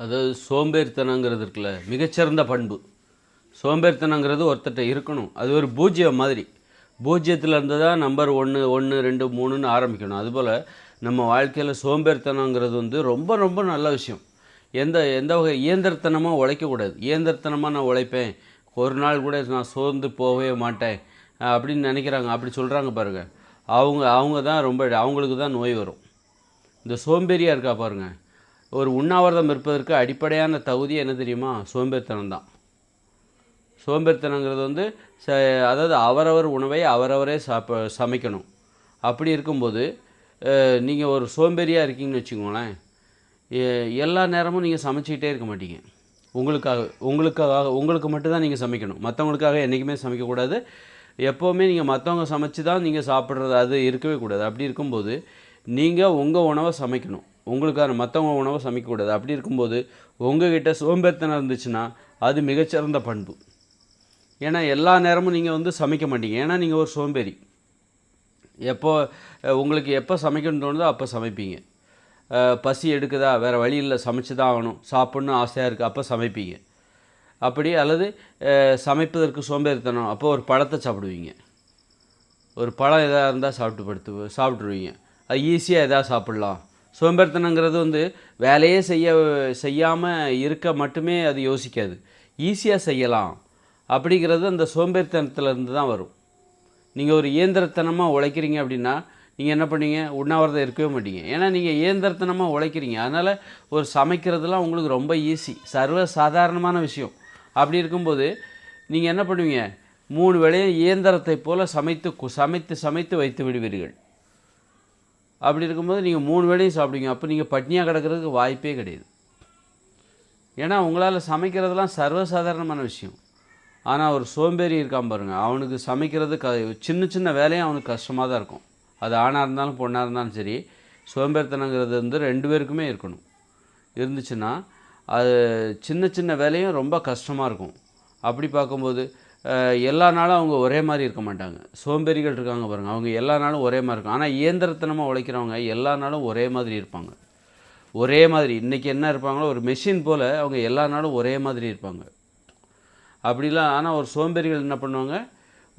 அதாவது சோம்பேறித்தனங்கிறது இருக்குல்ல மிகச்சிறந்த பண்பு. சோம்பேறித்தனங்கிறது ஒருத்தர்கிட்ட இருக்கணும். அது ஒரு பூஜ்ஜியம் மாதிரி. பூஜ்ஜியத்தில் இருந்து தான் நம்பர் ஒன்று ஒன்று ரெண்டு மூணுன்னு ஆரம்பிக்கணும். அதுபோல் நம்ம வாழ்க்கையில் சோம்பேறித்தனங்கிறது வந்து ரொம்ப ரொம்ப நல்ல விஷயம். எந்த எந்த வகை இயந்திரத்தனமாக உழைக்கக்கூடாது. இயந்திரத்தனமாக நான் உழைப்பேன். ஒரு நாள் கூட நான் சோர்ந்து போகவே மாட்டேன். அப்படின்னு நினைக்கிறாங்க. அப்படி சொல்கிறாங்க பாருங்க. அவங்க அவங்க தான் ரொம்ப அவங்களுக்கு தான் நோய் வரும். இந்த சோம்பேறியாக இருக்கா பாருங்கள் ஒரு உண்ணாவிரதம் இருப்பதற்கு அடிப்படையான தகுதி என்ன தெரியுமா? சோம்பேறித்தனம் தான். சோம்பேறித்தனங்கிறது வந்து ச அதாவது அவரவர் உணவை அவரவரே சாப்ப சமைக்கணும். அப்படி இருக்கும்போது நீங்கள் ஒரு சோம்பேறியாக இருக்கீங்கன்னு வச்சுக்கோங்களேன் எல்லா நேரமும் நீங்கள் சமைச்சிக்கிட்டே இருக்க மாட்டீங்க. உங்களுக்காக உங்களுக்காக உங்களுக்கு மட்டும்தான் நீங்கள் சமைக்கணும். மற்றவங்களுக்காக என்றைக்குமே சமைக்கக்கூடாது எப்போவுமே நீங்கள் மற்றவங்க சமைச்சு தான் நீங்கள் சாப்பிட்றது அது இருக்கவே கூடாது. அப்படி இருக்கும்போது நீங்கள் உங்கள் உணவை சமைக்கணும். உங்களுக்கான மற்றவங்க உணவை சமைக்கக்கூடாது. அப்படி இருக்கும்போது உங்ககிட்ட சோம்பேறித்தனம் இருந்துச்சுன்னா அது மிகச்சிறந்த பண்பு. ஏன்னா எல்லா நேரமும் நீங்கள் வந்து சமைக்க மாட்டீங்க. ஏன்னா நீங்கள் ஒரு சோம்பேறி. எப்போ உங்களுக்கு எப்போ சமைக்கணும்னு தோணுதோ அப்போ சமைப்பீங்க. பசி எடுக்குதா? வேறு வழி இல்லை. சமைச்சு தான் ஆகணும். சாப்பிட்ணும் ஆசையாக இருக்குது அப்போ சமைப்பீங்க. அப்படி அல்லது சமைப்பதற்கு சோம்பேறித்தனம். அப்போ ஒரு பழத்தை சாப்பிடுவீங்க. ஒரு பழம் எதாக இருந்தால் சாப்பிட்டு படுத்து சாப்பிட்ருவீங்க அது ஈஸியாக எதாவது சாப்பிட்லாம். சோம்பேறித்தனங்கிறது வந்து வேலையே செய்ய செய்யாமல் இருக்க மட்டுமே அது யோசிக்காது. ஈஸியாக செய்யலாம். அப்படிங்கிறது அந்த சோம்பேறித்தனத்துலேருந்து தான் வரும். நீங்கள் ஒரு இயந்திரத்தனமாக உழைக்கிறீங்க அப்படின்னா நீங்கள் என்ன பண்ணீங்க? உண்ணாவிரதம் இருக்கவே மாட்டீங்க. ஏன்னா நீங்கள் இயந்திரத்தனமாக உழைக்கிறீங்க. அதனால் ஒரு சமைக்கிறதுலாம் உங்களுக்கு ரொம்ப ஈஸி சர்வ சாதாரணமான விஷயம். அப்படி இருக்கும்போது நீங்கள் என்ன பண்ணுவீங்க? மூணு வேளையும் இயந்திரத்தை போல் சமைத்து சமைத்து சமைத்து வைத்து விடுவீர்கள். அப்படி இருக்கும்போது நீங்கள் மூணு வேளையும் சாப்பிடுவீங்க. அப்போ நீங்கள் பட்னியாக கிடக்கிறதுக்கு வாய்ப்பே கிடையாது. ஏன்னா உங்களால் சமைக்கிறதெல்லாம் சர்வசாதாரணமான விஷயம். ஆனால் ஒரு சோம்பேறி இருக்கான் பாருங்கள் அவனுக்கு சமைக்கிறது க சின்ன சின்ன வேலையும் அவனுக்கு கஷ்டமாக தான் இருக்கும். அது ஆணாக இருந்தாலும் பொண்ணாக இருந்தாலும் சரி சோம்பேறித்தனங்கிறது வந்து ரெண்டு பேருக்குமே இருக்கணும். இருந்துச்சுன்னா அது சின்ன சின்ன வேலையும் ரொம்ப கஷ்டமாக இருக்கும். அப்படி பார்க்கும்போது எல்லா நாளும் அவங்க ஒரே மாதிரி இருக்க மாட்டாங்க. சோம்பேறிகள் இருக்காங்க பாருங்கள் அவங்க எல்லா நாளும் ஒரே மாதிரி இருக்கும் ஆனால் இயந்திரத்தனமாக உழைக்கிறவங்க எல்லா நாளும் ஒரே மாதிரி இருப்பாங்க. ஒரே மாதிரி. இன்றைக்கி என்ன இருப்பாங்களோ ஒரு மெஷின் போல் அவங்க எல்லா நாளும் ஒரே மாதிரி இருப்பாங்க. அப்படிலாம் ஆனால் ஒரு சோம்பேறிகள் என்ன பண்ணுவாங்க?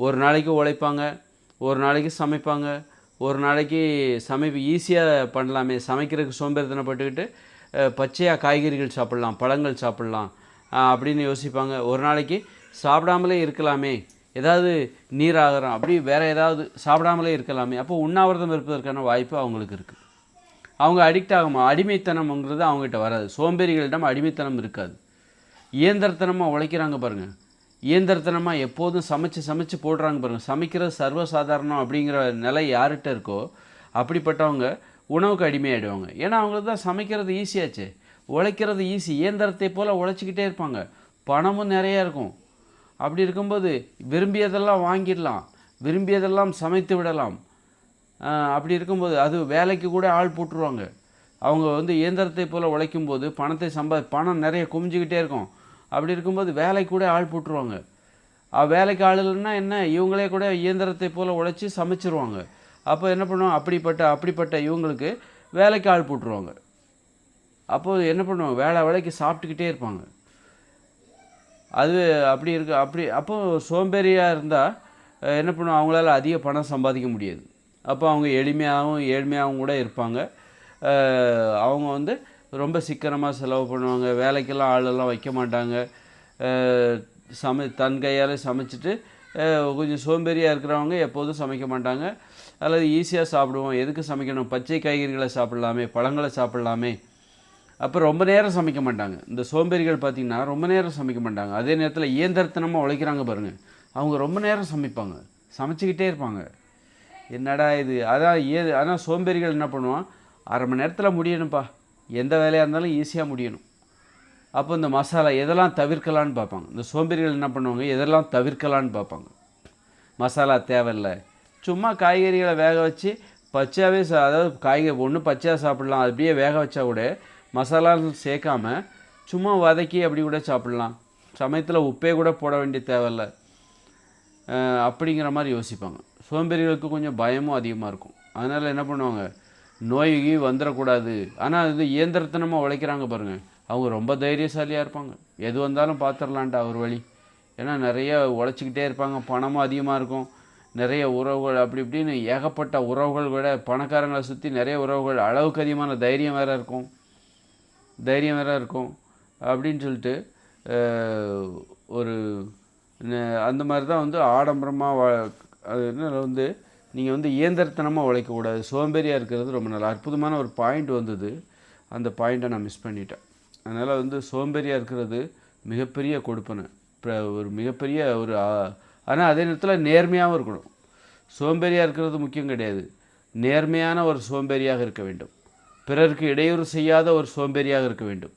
ஒரு நாளைக்கு உழைப்பாங்க ஒரு நாளைக்கு சமைப்பாங்க ஒரு நாளைக்கு சமைப்பு ஈஸியாக பண்ணலாமே. சமைக்கிறதுக்கு சோம்பேறித்தனப்பட்டுக்கிட்டு பச்சையாக காய்கறிகள் சாப்பிட்லாம் பழங்கள் சாப்பிட்லாம் அப்படின்னு யோசிப்பாங்க. ஒரு நாளைக்கு சாப்பிடாமலே இருக்கலாமே. ஏதாவது நீராகிறோம். அப்படி வேறு ஏதாவது சாப்பிடாமலே இருக்கலாமே. அப்போ உண்ணாவிரதம் இருப்பதற்கான வாய்ப்பு அவங்களுக்கு இருக்குது அவங்க அடிக்ட் ஆகுமா அடிமைத்தனம்ங்கிறது அவங்ககிட்ட வராது. சோம்பேறிகளிடம் அடிமைத்தனம் இருக்காது. இயந்திரத்தனமாக உழைக்கிறாங்க பாருங்கள் இயந்திரத்தனமாக எப்போதும் சமைச்சு சமைச்சு போடுறாங்க பாருங்கள் சமைக்கிறது சர்வசாதாரணம் அப்படிங்கிற நிலை யார்கிட்ட இருக்கோ அப்படிப்பட்டவங்க உணவுக்கு அடிமையாயிடுவாங்க. ஏன்னா அவங்களுக்கு தான் சமைக்கிறது ஈஸியாச்சு உழைக்கிறது ஈஸி இயந்திரத்தை போல் உழைச்சிக்கிட்டே இருப்பாங்க. பணமும் நிறையா இருக்கும். அப்படி இருக்கும்போது விரும்பியதெல்லாம் வாங்கிடலாம் விரும்பியதெல்லாம் சமைத்து விடலாம். அப்படி இருக்கும்போது அது வேலைக்கு கூட ஆள் போட்டுருவாங்க. அவங்க வந்து இயந்திரத்தை போல் உழைக்கும் போது பணத்தை சம்பா பணம் நிறைய குமிஞ்சிக்கிட்டே இருக்கும். அப்படி இருக்கும்போது வேலைக்கு கூட ஆள் போட்டுருவாங்க. வேலைக்கு ஆள் இல்லைன்னா என்ன? இவங்களே கூட இயந்திரத்தை போல் உழைச்சி சமைச்சிருவாங்க. அப்போ என்ன பண்ணுவாங்க அப்படிப்பட்ட அப்படிப்பட்ட இவங்களுக்கு வேலைக்கு ஆள் போட்டுருவாங்க. அப்போது என்ன பண்ணுவாங்க வேலை வேலைக்கு சாப்பிட்டுக்கிட்டே இருப்பாங்க. அது அப்படி இருக்கு அப்படி அப்போது சோம்பேறியாக இருந்தால் என்ன பண்ணுவோம் அவங்களால அதிக பணம் சம்பாதிக்க முடியாது. அப்போ அவங்க எளிமையாகவும் ஏழ்மையாகவும் கூட இருப்பாங்க. அவங்க வந்து ரொம்ப சிக்கனமாக செலவு பண்ணுவாங்க. வேலைக்கெல்லாம் ஆளெல்லாம் வைக்க மாட்டாங்க. சமை தன் கையால் சமைச்சிட்டு கொஞ்சம் சோம்பேறியாக இருக்கிறவங்க எப்போதும் சமைக்க மாட்டாங்க. அல்லது ஈஸியாக சாப்பிடுவோம். எதுக்கு சமைக்கணும்? பச்சை காய்கறிகளை சாப்பிட்லாமே பழங்களை சாப்பிட்லாமே. அப்போ ரொம்ப நேரம் சமைக்க மாட்டாங்க. இந்த சோம்பேறிகள் பார்த்திங்கன்னா ரொம்ப நேரம் சமைக்க மாட்டாங்க. அதே நேரத்தில் இயந்திரத்தனமாக உழைக்கிறாங்க பாருங்கள் அவங்க ரொம்ப நேரம் சமைப்பாங்க. சமைச்சிக்கிட்டே இருப்பாங்க. என்னடா இது? அதான் ஏ ஆனால் சோம்பேறிகள் என்ன பண்ணுவான்? அரை மணி நேரத்தில் முடியணும்ப்பா. எந்த வேலையாக இருந்தாலும் ஈஸியாக முடியணும். அப்போ இந்த மசாலா எதெல்லாம் தவிர்க்கலான்னு பார்ப்பாங்க. இந்த சோம்பேறிகள் என்ன பண்ணுவாங்க? எதெல்லாம் தவிர்க்கலான்னு பார்ப்பாங்க. மசாலா தேவையில்லை. சும்மா காய்கறிகளை வேக வச்சு பச்சையாகவே சா அதாவது காய்கறி ஒன்று பச்சையாக சாப்பிடலாம். அப்படியே வேக வச்சா கூட மசாலா சேர்க்காம சும்மா வதக்கி அப்படி கூட சாப்பிடலாம். சமயத்தில் உப்பே கூட போட வேண்டிய தேவையில்ல. அப்படிங்கிற மாதிரி யோசிப்பாங்க. சோம்பேறிகளுக்கு கொஞ்சம் பயமும் அதிகமாக இருக்கும். அதனால் என்ன பண்ணுவாங்க? நோய் வந்துடக்கூடாது ஆனால் இது இயந்திரத்தனமாக உழைக்கிறாங்க பாருங்கள் அவங்க ரொம்ப தைரியசாலியாக இருப்பாங்க. எது வந்தாலும் பார்த்துடலான்ட்டு ஒரு வழி. ஏன்னா நிறைய உழைச்சிக்கிட்டே இருப்பாங்க. பணமும் அதிகமாக இருக்கும். நிறைய உறவுகள் அப்படி இப்படின்னு ஏகப்பட்ட உறவுகள் விட பணக்காரங்களை சுற்றி நிறைய உறவுகள் அளவுக்கு அதிகமான தைரியம் வேறு இருக்கும். தைரியம் வேறு இருக்கும் அப்படின்னு சொல்லிட்டு ஒரு அந்த மாதிரி தான் வந்து ஆடம்பரமாக அது என்ன வந்து நீங்கள் வந்து இயந்திரத்தனமாக உழைக்கக்கூடாது சோம்பேறியாக இருக்கிறது ரொம்ப நல்ல அற்புதமான ஒரு பாயிண்ட் வந்தது. அந்த பாயிண்ட்டை நான் மிஸ் பண்ணிட்டேன். அதனால் வந்து சோம்பேறியாக இருக்கிறது மிகப்பெரிய கொடுப்பனை. இப்போ ஒரு மிகப்பெரிய ஒரு ஆனால் அதே நேரத்தில் நேர்மையாகவும் இருக்கணும். சோம்பேறியாக இருக்கிறது முக்கியம் கிடையாது. நேர்மையான ஒரு சோம்பேறியாக இருக்க வேண்டும். பிறருக்கு இடையூறு செய்யாத ஒரு சோம்பேறியாக இருக்க வேண்டும்.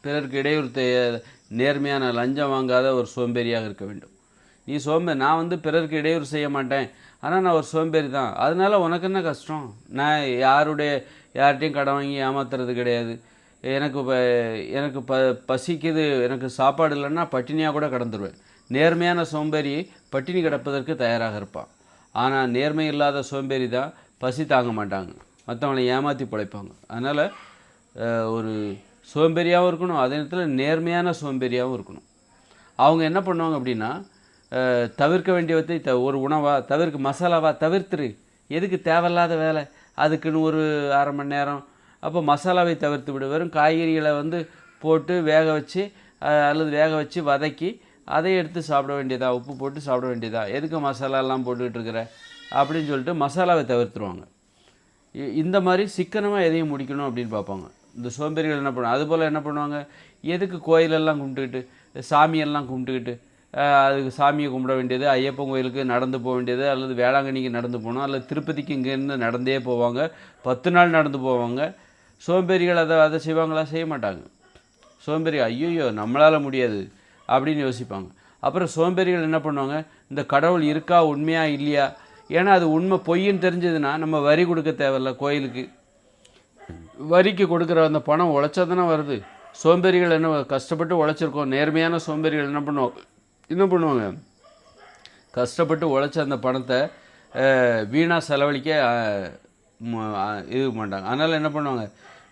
பிறருக்கு இடையூறு தெ- நேர்மையான லஞ்சம் வாங்காத ஒரு சோம்பேறியாக இருக்க வேண்டும். நீ சோம்பேறி நான் வந்து பிறருக்கு இடையூறு செய்ய மாட்டேன். ஆனால் நான் ஒரு சோம்பேறி தான். அதனால உனக்கு என்ன கஷ்டம்? நான் யாருடைய யார்கிட்டையும் கடன் வாங்கி ஏமாத்துறது கிடையாது. எனக்கு ப எனக்கு ப பசிக்குது. எனக்கு சாப்பாடு இல்லைன்னா பட்டினியாக கூட கடந்துருவேன். நேர்மையான சோம்பேறி பட்டினி கிடப்பதற்கு தயாராக இருப்பான். ஆனால் நேர்மை இல்லாத சோம்பேறி தான் பசி தாங்க மாட்டாங்க. மற்றவங்களை ஏமாற்றி பிழைப்பாங்க. அதனால் ஒரு சோம்பேறியாகவும் இருக்கணும் அதே நேரத்தில் நேர்மையான சோம்பேறியாகவும் இருக்கணும். அவங்க என்ன பண்ணுவாங்க அப்படின்னா தவிர்க்க வேண்டியவற்றை த ஒரு உணவாக தவிர்க்க மசாலாவாக தவிர்த்துரு. எதுக்கு தேவையில்லாத வேலை? அதுக்குன்னு ஒரு அரை மணி நேரம். அப்போ மசாலாவை தவிர்த்து விடு. வெறும் காய்கறிகளை வந்து போட்டு வேக வச்சு அல்லது வேக வச்சு வதக்கி அதை எடுத்து சாப்பிட வேண்டியதா? உப்பு போட்டு சாப்பிட வேண்டியதா? எதுக்கு மசாலாலாம் போட்டுக்கிட்டு இருக்கிற? அப்படின்னு சொல்லிட்டு மசாலாவை தவிர்த்துருவாங்க. இந்த மாதிரி சிக்கனமாக எதையும் முடிக்கணும் அப்படின்னு பார்ப்பாங்க. இந்த சோம்பேறிகள் என்ன பண்ணுவாங்க? அதுபோல் என்ன பண்ணுவாங்க? எதுக்கு கோயிலெல்லாம் கும்பிட்டுக்கிட்டு சாமியெல்லாம் கும்பிட்டுக்கிட்டு அதுக்கு சாமியை கும்பிட வேண்டியது ஐயப்பன் கோயிலுக்கு நடந்து போக வேண்டியது அல்லது வேளாங்கண்ணிக்கு நடந்து போகணும் அல்லது திருப்பதிக்கு இங்கேருந்து நடந்தே போவாங்க பத்து நாள் நடந்து போவாங்க. சோம்பேறிகள் அதை அதை செய்வாங்களா? செய்ய மாட்டாங்க. சோம்பேறி ஐயோயோ நம்மளால் முடியாது அப்படின்னு யோசிப்பாங்க. அப்புறம் சோம்பேறிகள் என்ன பண்ணுவாங்க? இந்த கடவுள் இருக்கா உண்மையாக இல்லையா? ஏன்னா அது உண்மை பொய்ன்னு தெரிஞ்சதுன்னா நம்ம வரி கொடுக்க தேவையில்ல கோயிலுக்கு. வரிக்கு கொடுக்குற அந்த பணம் உழைச்சா தானே வருது. சோம்பேறிகள் என்ன கஷ்டப்பட்டு உழைச்சிருக்கோம். நேர்மையான சோம்பேறிகள் என்ன பண்ணுவோம்? என்ன பண்ணுவாங்க? கஷ்டப்பட்டு உழைச்ச அந்த பணத்தை வீணாக செலவழிக்க இது மாட்டாங்க அதனால் என்ன பண்ணுவாங்க?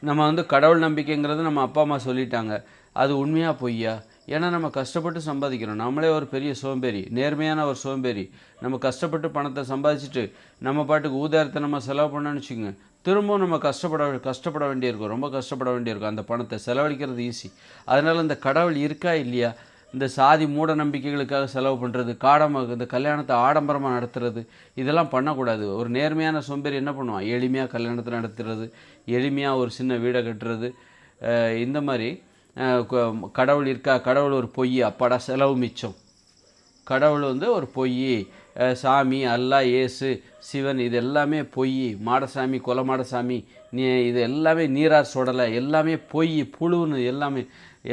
நம்ம வந்து கடவுள் நம்பிக்கைங்கிறது நம்ம அப்பா அம்மா சொல்லிட்டாங்க. அது உண்மையாக பொய்யா? ஏன்னா நம்ம கஷ்டப்பட்டு சம்பாதிக்கிறோம். நம்மளே ஒரு பெரிய சோம்பேறி நேர்மையான ஒரு சோம்பேறி. நம்ம கஷ்டப்பட்டு பணத்தை சம்பாதிச்சுட்டு நம்ம பாட்டுக்கு ஊதாரத்தனமாக செலவு பண்ணோன்னு வச்சுக்கோங்க. திரும்பவும் நம்ம கஷ்டப்பட கஷ்டப்பட வேண்டியிருக்கும். ரொம்ப கஷ்டப்பட வேண்டியிருக்கும். அந்த பணத்தை செலவழிக்கிறது ஈஸி அதனால் இந்த கடவுள் இருக்கா இல்லையா? இந்த சாதி மூட நம்பிக்கைகளுக்காக செலவு பண்ணுறது காடமாக இந்த கல்யாணத்தை ஆடம்பரமாக நடத்துறது இதெல்லாம் பண்ணக்கூடாது. ஒரு நேர்மையான சோம்பேறி என்ன பண்ணுவான்? எளிமையாக கல்யாணத்தை நடத்துறது எளிமையாக ஒரு சின்ன வீடை கட்டுறது இந்த மாதிரி கடவுள் இருக்கா? கடவுள் ஒரு பொய் அப்பாடா செலவு மிச்சம். கடவுள் வந்து ஒரு பொய் சாமி அல்லாஹ் ஏசு சிவன் இது எல்லாமே பொய். மாடசாமி கொலமாடசாமி நீ இது எல்லாமே நீரார் சுடலை எல்லாமே பொய் புழுன்னு எல்லாமே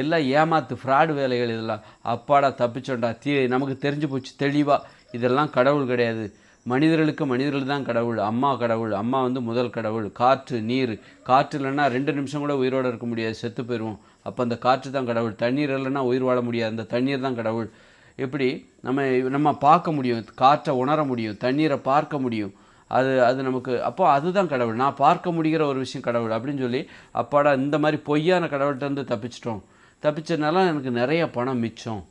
எல்லாம் ஏமாத்து ஃப்ராடு வேலைகள் இதெல்லாம். அப்பாடா தப்பிச்சோண்டா தீ நமக்கு தெரிஞ்சு போச்சு தெளிவாக இதெல்லாம் கடவுள் கிடையாது. மனிதர்களுக்கு மனிதர்கள் தான் கடவுள். அம்மா கடவுள் அம்மா வந்து முதல் கடவுள். காற்று நீர். காற்று இல்லைன்னா ரெண்டு நிமிஷம் கூட உயிரோடு இருக்க முடியாது செத்து போயிடுவோம் அப்போ அந்த காற்று தான் கடவுள். தண்ணீர் இல்லைன்னா உயிர் வாழ முடியாது. அந்த தண்ணீர் தான் கடவுள். எப்படி? நம்ம நம்ம பார்க்க முடியும். காற்றை உணர முடியும். தண்ணீரை பார்க்க முடியும். அது அது நமக்கு அப்போ அதுதான் கடவுள். நான் பார்க்க முடிகிற ஒரு விஷயம் கடவுள் அப்படின்னு சொல்லி அப்பாடா இந்த மாதிரி பொய்யான கடவுள்கிட்டருந்து தப்பிச்சிட்டோம். தப்பிச்சதுனால எனக்கு நிறைய பணம் மிச்சம்.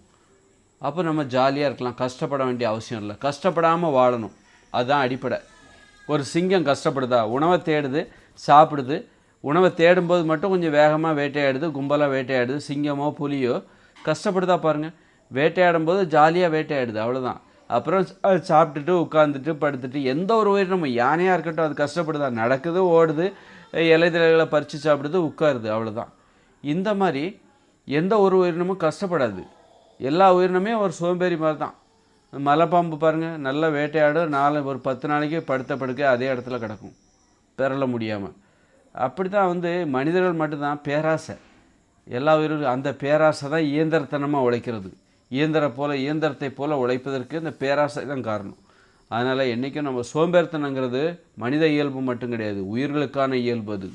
அப்போ நம்ம ஜாலியாக இருக்கலாம். கஷ்டப்பட வேண்டிய அவசியம் இல்லை. கஷ்டப்படாமல் வாழணும். அதுதான் அடிப்படை. ஒரு சிங்கம் கஷ்டப்படுதா? உணவை தேடுது சாப்பிடுது உணவை தேடும்போது மட்டும் கொஞ்சம் வேகமாக வேட்டையாடுது கும்பலாக வேட்டையாடுது சிங்கமோ புலியோ. கஷ்டப்படுதா பாருங்கள் வேட்டையாடும் போது ஜாலியாக வேட்டையாடுது அவ்வளோதான் அப்புறம் சாப்பிட்டுட்டு உட்காந்துட்டு படுத்துட்டு எந்த ஒரு உயிரினமும் யானையாக இருக்கட்டும் அது கஷ்டப்படுதா? நடக்குது ஓடுது இலைதலைகளை பறித்து சாப்பிடுது உட்காருது அவ்வளோதான் இந்த மாதிரி எந்த ஒரு உயிரினமும் கஷ்டப்படாது. எல்லா உயிரினமே ஒரு சோம்பேறி மாதிரி தான் மலைப்பாம்பு பாருங்கள் நல்லா வேட்டையாடும் நாலு ஒரு பத்து நாளைக்கு படுத்த படுக்க அதே இடத்துல கிடக்கும். பெறல முடியாமல் அப்படி தான் வந்து மனிதர்கள் மட்டும்தான் பேராசை. எல்லா உயிரும் அந்த பேராசை தான் இயந்திரத்தனமாக உழைக்கிறது. இயந்திர போல் இயந்திரத்தை போல் உழைப்பதற்கு இந்த பேராசை தான் காரணம். அதனால் என்றைக்கும் நம்ம சோம்பேறித்தனங்கிறது மனித இயல்பு மட்டும் கிடையாது உயிர்களுக்கான இயல்பு அது.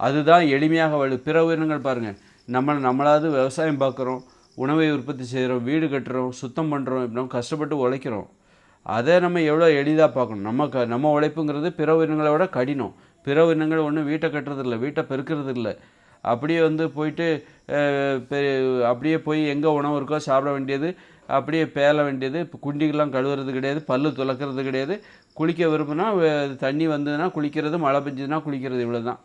அதுதான் எளிமையாக வழி. பிற உயிரினங்கள் பாருங்கள் நம்ம நம்மளாவது விவசாயம் பார்க்குறோம் உணவை உற்பத்தி செய்கிறோம் வீடு கட்டுறோம் சுத்தம் பண்ணுறோம் இப்படி நம்ம கஷ்டப்பட்டு உழைக்கிறோம். அதை நம்ம எவ்வளோ எளிதாக பார்க்கணும்? நம்ம க நம்ம உழைப்புங்கிறது பிற உயிரினங்களை விட கடினம். பிற இனங்கள் ஒன்றும் வீட்டை கட்டுறதில்ல வீட்டை பெருக்கிறது இல்லை அப்படியே வந்து போயிட்டு பெ- அப்படியே போய் எங்கே உணவு இருக்கோ சாப்பிட வேண்டியது அப்படியே பேல வேண்டியது இப்போ குண்டிகள்லாம் கழுவுறது கிடையாது பல்லு துலக்கிறது கிடையாது. குளிக்க விரும்புனா தண்ணி வந்ததுன்னா குளிக்கிறது மழை பெஞ்சதுன்னா குளிக்கிறது இவ்வளோ தான்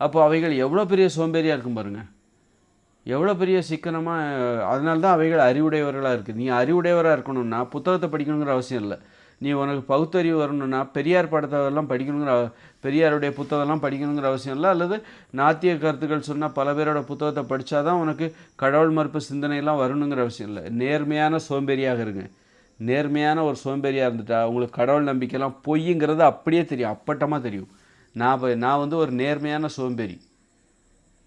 அப்போ அவைகள் எவ்வளோ பெரிய சோம்பேறியாக இருக்கும் பாருங்கள் எவ்வளோ பெரிய சிக்கனமாக அதனால தான் அவைகள் அறிவுடையவர்களாக இருக்குது நீ அறிவுடையவராக இருக்கணும்னா புத்தகத்தை படிக்கணுங்கிற அவசியம் இல்லை. நீ உனக்கு பகுத்தறிவு வரணும்னா பெரியார் படத்தெல்லாம் படிக்கணுங்கிற பெரியாருடைய புத்தகம்லாம் படிக்கணுங்கிற அவசியம் இல்லை. அல்லது நாத்திய கருத்துக்கள் சொன்னால் பல பேரோட புத்தகத்தை படித்தாதான் உனக்கு கடவுள் மறுப்பு சிந்தனையெல்லாம் வரணுங்கிற அவசியம் இல்லை. நேர்மையான சோம்பேறியாக இருங்க. நேர்மையான ஒரு சோம்பேறியாக இருந்துட்டா உங்களுக்கு கடவுள் நம்பிக்கைலாம் பொய்ங்கிறது அப்படியே தெரியும். அப்பட்டமாக தெரியும். நான் நான் வந்து ஒரு நேர்மையான சோம்பேறி.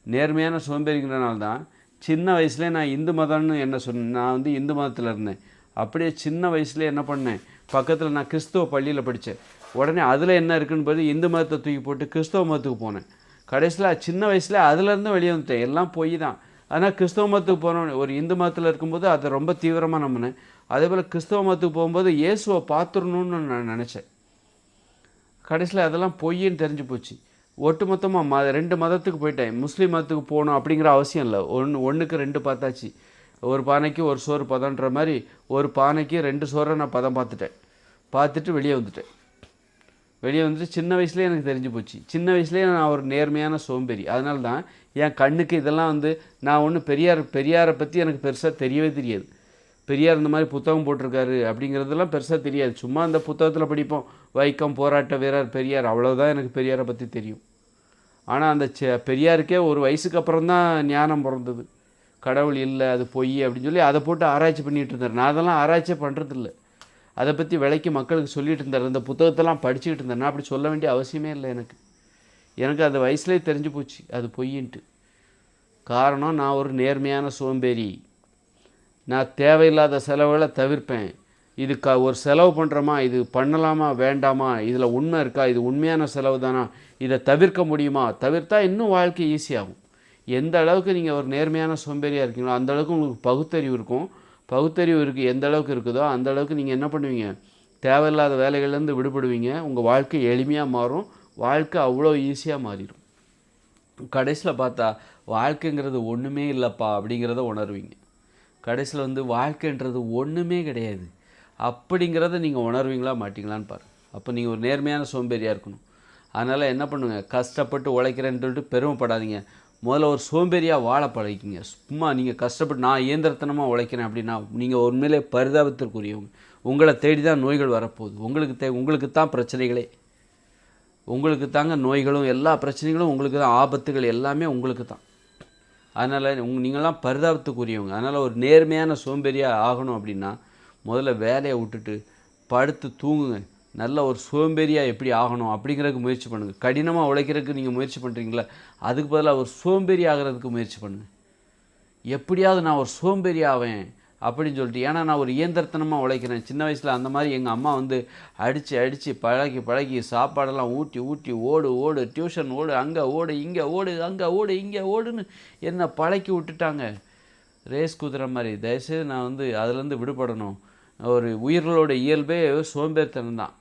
நேர்மையான சோம்பேறிங்கிறனால தான் சின்ன வயசுலேயே நான் இந்து மதம்னு என்ன சொன்னேன் நான் வந்து இந்து மதத்தில் இருந்தேன். அப்படியே சின்ன வயசுலேயே என்ன பண்ணேன்? பக்கத்தில் நான் கிறிஸ்துவ பள்ளியில் படித்தேன் உடனே அதில் என்ன இருக்குன்னு பார்த்து இந்து மதத்தை தூக்கி போட்டு கிறிஸ்தவ மதத்துக்கு போனேன். கடைசியில் சின்ன வயசில் அதுலேருந்து வெளியே வந்துட்டேன். எல்லாம் பொய் தான். ஆனால் கிறிஸ்தவ மதத்துக்கு போனோம் ஒரு இந்து மதத்தில் இருக்கும்போது அதை ரொம்ப தீவிரமாக நம்பினேன். அதே போல் கிறிஸ்தவ மதத்துக்கு போகும்போது இயேசுவை பார்த்துடணுன்னு நான் நினச்சேன். கடைசியில் அதெல்லாம் பொய்ன்னு தெரிஞ்சு போச்சு. ஒட்டுமொத்தமாக ம ரெண்டு மதத்துக்கு போயிட்டேன். முஸ்லீம் மதத்துக்கு போகணும் அப்படிங்கிற அவசியம் இல்லை. ஒன்று ஒன்றுக்கு ரெண்டு பார்த்தாச்சு. ஒரு பானைக்கு ஒரு சோறு பதன்ற மாதிரி ஒரு பானைக்கு ரெண்டு சோறை நான் பதம் பார்த்துட்டேன். பார்த்துட்டு வெளியே வந்துட்டேன். வெளியே வந்துட்டு சின்ன வயசுலேயே எனக்கு தெரிஞ்சு போச்சு. சின்ன வயசுலேயே நான் ஒரு நேர்மையான சோம்பேறி. அதனால தான் என் கண்ணுக்கு இதெல்லாம் வந்து நான் ஒன்றும் பெரியார் பெரியாரை பற்றி எனக்கு பெருசாக தெரியவே தெரியாது. பெரியார் இந்த மாதிரி புத்தகம் போட்டிருக்காரு அப்படிங்கிறதெல்லாம் பெருசாக தெரியாது. சும்மா அந்த புத்தகத்தில் படிப்போம். வைக்கம் போராட்ட வீரர் பெரியார் அவ்வளோதான் எனக்கு பெரியாரை பற்றி தெரியும். ஆனால் அந்த செ- பெரியாருக்கே ஒரு வயசுக்கு அப்புறம் தான் ஞானம் பிறந்தது. கடவுள் இல்லை அது பொய் அப்படின்னு சொல்லி அதை போட்டு ஆராய்ச்சி பண்ணிகிட்டு இருந்தார். நான் அதெல்லாம் ஆராய்ச்சியே பண்ணுறதில்ல அதை பற்றி விலைக்கு மக்களுக்கு சொல்லிகிட்டு இருந்தார். இந்த புத்தகத்தெல்லாம் படிச்சுக்கிட்டு இருந்தேன் நான் அப்படி சொல்ல வேண்டிய அவசியமே இல்லை எனக்கு. எனக்கு அந்த வயசுலேயே தெரிஞ்சு போச்சு. அது பொய்யின்ட்டு காரணம் நான் ஒரு நேர்மையான சோம்பேறி. நான் தேவையில்லாத செலவுகளை தவிர்ப்பேன். இது க ஒரு செலவு பண்ணுறோமா இது பண்ணலாமா? வேண்டாமா? இதில் உண்மை இருக்கா? இது உண்மையான செலவு தானா இதை தவிர்க்க முடியுமா? தவிர்த்தா இன்னும் வாழ்க்கை ஈஸியாகும் எந்த அளவுக்கு நீங்கள் ஒரு நேர்மையான சோம்பேறியாக இருக்கீங்களோ அந்த அளவுக்கு உங்களுக்கு பகுத்தறிவு இருக்கும். பகுத்தறிவு இருக்குது எந்த அளவுக்கு இருக்குதோ அந்த அளவுக்கு நீங்கள் என்ன பண்ணுவீங்க? தேவையில்லாத வேலைகள்லேருந்து விடுபடுவீங்க. உங்கள் வாழ்க்கை எளிமையாக மாறும். வாழ்க்கை அவ்வளோ ஈஸியாக மாறிடும். கடைசியில் பார்த்தா வாழ்க்கைங்கிறது ஒன்றுமே இல்லைப்பா அப்படிங்கிறத உணர்வீங்க. கடைசியில் வந்து வாழ்க்கைன்றது ஒன்றுமே கிடையாது. அப்படிங்கிறத நீங்கள் உணர்வீங்களா மாட்டிங்களான்னு பாருங்கள் அப்போ நீங்கள் ஒரு நேர்மையான சோம்பேறியாக இருக்கணும். அதனால் என்ன பண்ணுங்கள் கஷ்டப்பட்டு உழைக்கிறேன்னு சொல்லிட்டு பெருமைப்படாதீங்க. முதல்ல ஒரு சோம்பேறியாக வாழ பழகிக்கிங்க. சும்மா நீங்கள் கஷ்டப்பட்டு நான் இயந்திரத்தனமாக உழைக்கிறேன் அப்படின்னா நீங்கள் உண்மையிலே பரிதாபத்திற்குரியவங்க. உங்களை தேடி தான் நோய்கள் வரப்போகுது. உங்களுக்கு தே உங்களுக்கு தான் பிரச்சனைகளே. உங்களுக்கு தாங்க நோய்களும் எல்லா பிரச்சனைகளும் உங்களுக்கு தான். ஆபத்துகள் எல்லாமே உங்களுக்கு தான் அதனால் உங் நீங்களாம் பரிதாபத்துக்குரியவங்க. அதனால் ஒரு நேர்மையான சோம்பேறியாக ஆகணும் அப்படின்னா முதல்ல வேலையை விட்டுட்டு படுத்து தூங்குங்க. நல்ல ஒரு சோம்பேறியாக எப்படி ஆகணும் அப்படிங்கிறதுக்கு முயற்சி பண்ணுங்கள் கடினமாக உழைக்கிறதுக்கு நீங்கள் முயற்சி பண்ணுறீங்களா அதுக்கு பதிலாக ஒரு சோம்பேறி ஆகிறதுக்கு முயற்சி பண்ணுங்கள் எப்படியாவது நான் ஒரு சோம்பேறி ஆவேன் அப்படின்னு சொல்லிட்டு ஏன்னா நான் ஒரு இயந்திரத்தனமாக உழைக்கிறேன். சின்ன வயசில் அந்த மாதிரி எங்கள் அம்மா வந்து அடித்து அடித்து பழகி பழகி சாப்பாடெல்லாம் ஊட்டி ஊட்டி ஓடு ஓடு டியூஷன் ஓடு அங்கே ஓடு இங்கே ஓடு அங்கே ஓடு இங்கே ஓடுன்னு என்னை பழக்கி விட்டுட்டாங்க. ரேஸ் குதிரை மாதிரி. தயவுசெய்து நான் வந்து அதுலேருந்து விடுபடணும். ஒரு உயிர்களோட இயல்பே சோம்பேறித்தனம் தான்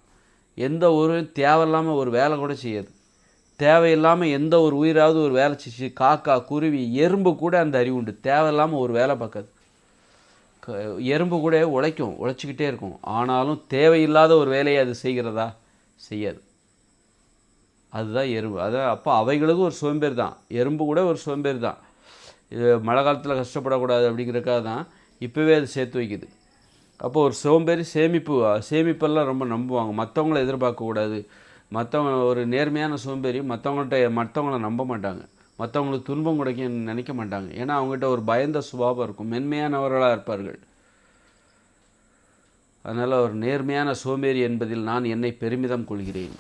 எந்த ஒரு தேவையில்லாமல் ஒரு வேலை கூட செய்யாது. தேவையில்லாமல் எந்த ஒரு உயிராவது ஒரு வேலை செஞ்சு காக்கா குருவி எறும்பு கூட அந்த அறிவு உண்டு. தேவையில்லாமல் ஒரு வேலை பார்க்காது. க- எறும்பு கூட உழைக்கும் உழைச்சிக்கிட்டே இருக்கும். ஆனாலும் தேவையில்லாத ஒரு வேலையை அது செய்கிறதா? செய்யாது. அதுதான் எறும்பு. அதான் அப்போ அவைகளுக்கும் ஒரு சோம்பேறி தான். எறும்பு கூட ஒரு சோம்பேறி தான். இது மழை காலத்தில் கஷ்டப்படக்கூடாது அப்படிங்கிறக்காக தான் இப்போவே அது சேர்த்து வைக்குது. அப்போ ஒரு சோம்பேறி சேமிப்பு சேமிப்பெல்லாம் ரொம்ப நம்புவாங்க. மற்றவங்கள எதிர்பார்க்கக்கூடாது. மற்றவங்க ஒரு நேர்மையான சோம்பேறி மற்றவங்கள்ட்ட மற்றவங்கள நம்ப மாட்டாங்க. மற்றவங்களுக்கு துன்பம் கிடைக்க நினைக்க மாட்டாங்க. ஏன்னா அவங்ககிட்ட ஒரு பயந்த சுபாவம் இருக்கும். மென்மையானவர்களாக இருப்பார்கள். அதனால் ஒரு நேர்மையான சோம்பேறி என்பதில் நான் என்னை பெருமிதம் கொள்கிறேன்.